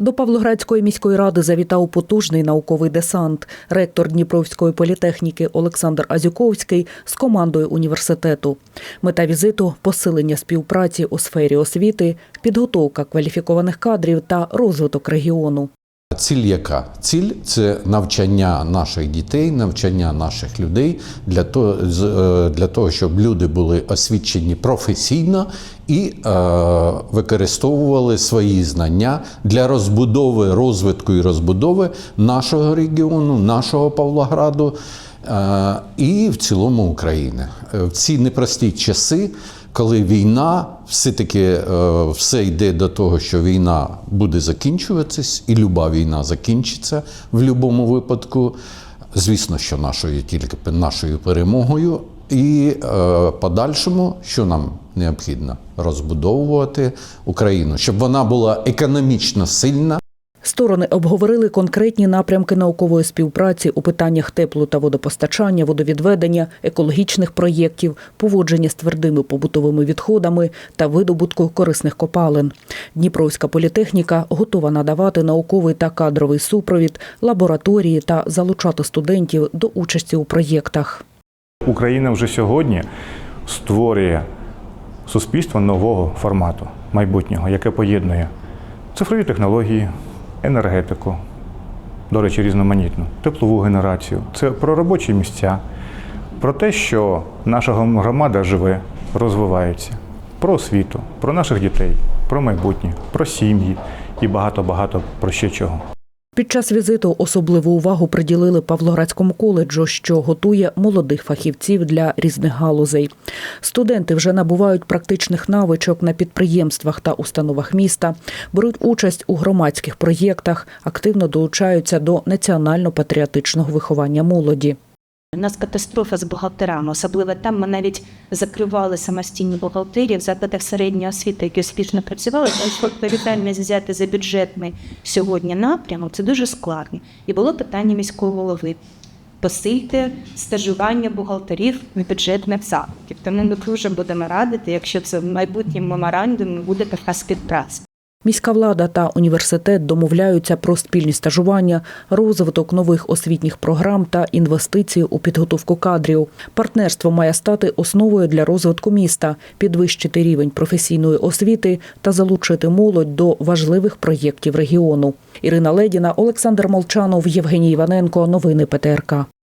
До Павлоградської міської ради завітав потужний науковий десант. Ректор Дніпровської політехніки Олександр Азюковський з командою університету. Мета візиту посилення співпраці у сфері освіти, підготовка кваліфікованих кадрів та розвиток регіону. Ціль яка? Ціль це навчання наших дітей, навчання наших людей для того, е, для того щоб люди були освічені професійно і е, використовували свої знання для розбудови, розвитку і розбудови нашого регіону, нашого Павлограду е, і в цілому України. В ці непрості часи коли війна, все-таки е, все йде до того, що війна буде закінчуватись, і люба війна закінчиться в будь-якому випадку. Звісно, що нашою тільки нашою перемогою. І е, подальшому, що нам необхідно, розбудовувати Україну, щоб вона була економічно сильна. Сторони обговорили конкретні напрямки наукової співпраці у питаннях теплу та водопостачання, водовідведення, екологічних проєктів, поводження з твердими побутовими відходами та видобутку корисних копалин. Дніпровська політехніка готова надавати науковий та кадровий супровід, лабораторії та залучати студентів до участі у проєктах. Україна вже сьогодні створює суспільство нового формату майбутнього, яке поєднує цифрові технології, енергетику, до речі, різноманітну, теплову генерацію. Це про робочі місця, про те, що наша громада живе, розвивається, про освіту, про наших дітей, про майбутнє, про сім'ї і багато-багато про ще чого. Під час візиту особливу увагу приділили Павлоградському коледжу, що готує молодих фахівців для різних галузей. Студенти вже набувають практичних навичок на підприємствах та установах міста, беруть участь у громадських проєктах, активно долучаються до національно-патріотичного виховання молоді. У нас катастрофа з бухгалтерами, особливо там ми навіть закривали самостійні бухгалтерії в закладах середньої освіти, які успішно працювали. Тому відповідальність взяти за бюджетний сьогодні напрямок це дуже складно. І було питання міського голови. Посильте стажування бухгалтерів в бюджетних закладів. Тому ми дуже будемо радити, якщо це в майбутньому меморандумі буде така співпраця. Міська влада та університет домовляються про спільні стажування, розвиток нових освітніх програм та інвестиції у підготовку кадрів. Партнерство має стати основою для розвитку міста, підвищити рівень професійної освіти та залучити молодь до важливих проєктів регіону. Ірина Ледіна, Олександр Молчанов, Євгеній Іваненко. Новини ПТРК.